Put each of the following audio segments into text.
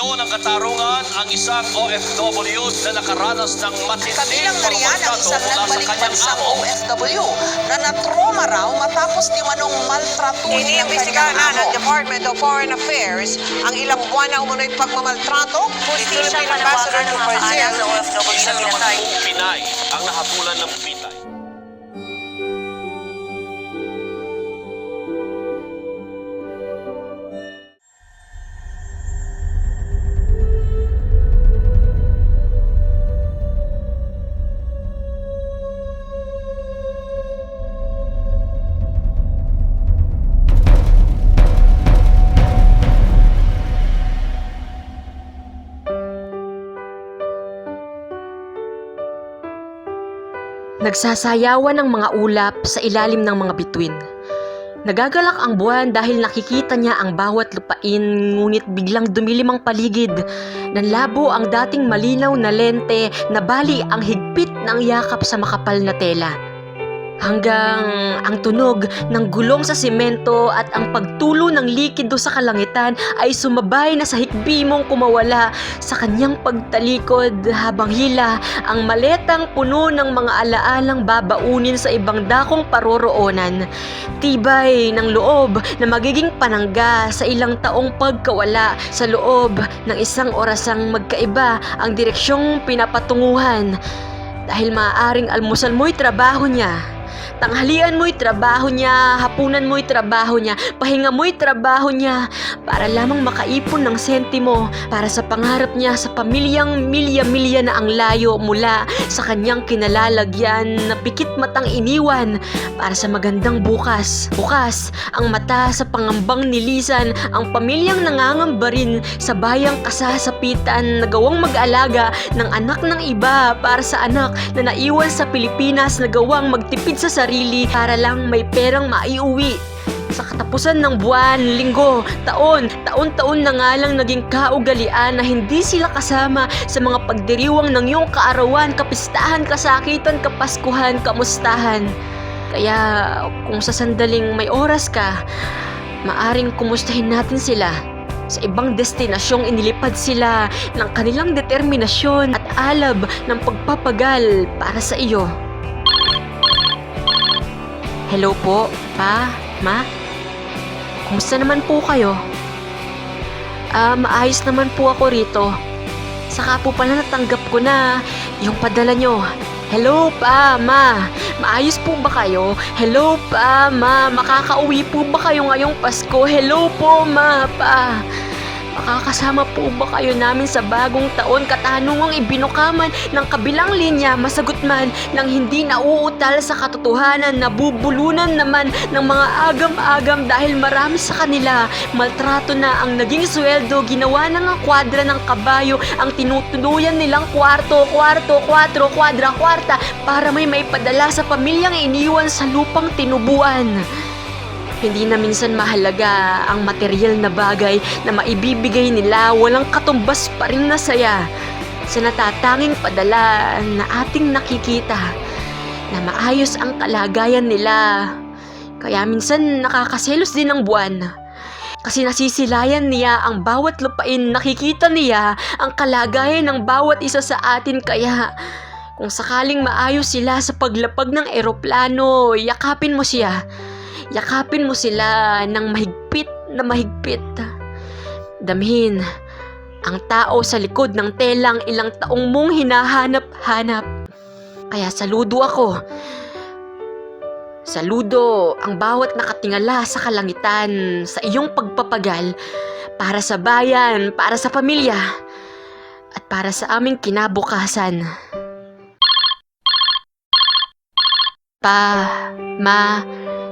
ngayon ng katarungan ang isang OFW na nakaranas ng matinding Kabilang na riyan ang pagmaltrato isang mula sa kanyang amo. OFW na natroma raw matapos di manong maltratuhin ng Iniimbestigahan kanyang na ng amo. Department of Foreign Affairs ang ilang buwan na umunoy pagmamaltrato ni Philippine Ambassador to Brazil. OFW sa Pinay ang nahatulan ng pitay. Nagsasayawan ng mga ulap sa ilalim ng mga bituin. Nagagalak ang buwan dahil nakikita niya ang bawat lupain ngunit biglang dumilim ang paligid. Nanlabo ang dating malinaw na lente na bali ang higpit ng yakap sa makapal na tela. Hanggang ang tunog ng gulong sa simento at ang pagtulo ng likido sa kalangitan ay sumabay na sa hikbimong kumawala sa kanyang pagtalikod habang hila ang maletang puno ng mga alaalang babaunin sa ibang dakong paroroonan. Tibay ng loob na magiging panangga sa ilang taong pagkawala sa loob ng isang orasang magkaiba ang direksyong pinapatunguhan. Dahil maaaring almusal mo'y trabaho niya. Tanghalian mo'y trabaho niya, hapunan mo'y trabaho niya, pahinga mo'y trabaho niya para lamang makaipon ng sentimo para sa pangarap niya sa pamilyang milya-milya na ang layo mula sa kanyang kinalalagyan na pikit matang iniwan para sa magandang bukas. Bukas, ang mata sa pangambang nilisan ang pamilyang nangangamba rin sa bayang kasasapitan na gawang mag-alaga ng anak ng iba para sa anak na naiwan sa Pilipinas na gawang magtipid sa sarili para lang may perang maiuwi. Sa katapusan ng buwan, linggo, taon, taon-taon na nga lang naging kaugalian na hindi sila kasama sa mga pagdiriwang ng iyong kaarawan, kapistahan, kasakitan, kapaskuhan, kamustahan. Kaya kung sa sandaling may oras ka, maaring kumustahin natin sila sa ibang destinasyong inilipad sila ng kanilang determinasyon at alab ng pagpapagal para sa iyo. Hello po, pa, ma? Kumusta naman po kayo? Ah, maayos naman po ako rito. Saka po pala natanggap ko na yung padala nyo. Hello pa, ma. Maayos po ba kayo? Hello pa, ma. Makakauwi po ba kayo ngayong Pasko? Hello po, ma, pa. Makakasama po ba kayo namin sa bagong taon katanungang ibinukaman ng kabilang linya masagot man ng hindi nauutal sa katotohanan na bubulunan naman ng mga agam-agam dahil marami sa kanila maltrato na ang naging sweldo ginawa na nga kwadra ng kabayo ang tinutuluyan nilang kwarto, kwarto, kwatro, kwadra, kwarta para may maipadala sa pamilyang iniwan sa lupang tinubuan. Hindi na minsan mahalaga ang material na bagay na maibibigay nila walang katumbas pa rin na saya sa natatanging padala na ating nakikita na maayos ang kalagayan nila. Kaya minsan nakakaselos din ang buwan. Kasi nasisilayan niya ang bawat lupain, nakikita niya ang kalagayan ng bawat isa sa atin kaya kung sakaling maayos sila sa paglapag ng eroplano, yakapin mo siya. Yakapin mo sila ng mahigpit na mahigpit. Damhin ang tao sa likod ng telang ilang taong mong hinahanap-hanap. Kaya saludo ako. Saludo ang bawat nakatingala sa kalangitan sa iyong pagpapagal para sa bayan, para sa pamilya, at para sa aming kinabukasan. Pa, ma,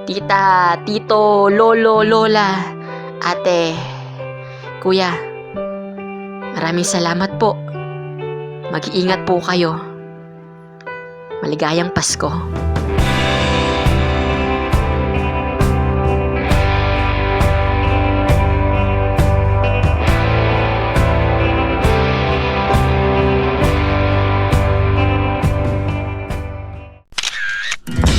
tita, tito, lolo, lola, ate, kuya. Maraming salamat po. Mag-iingat po kayo. Maligayang Pasko. you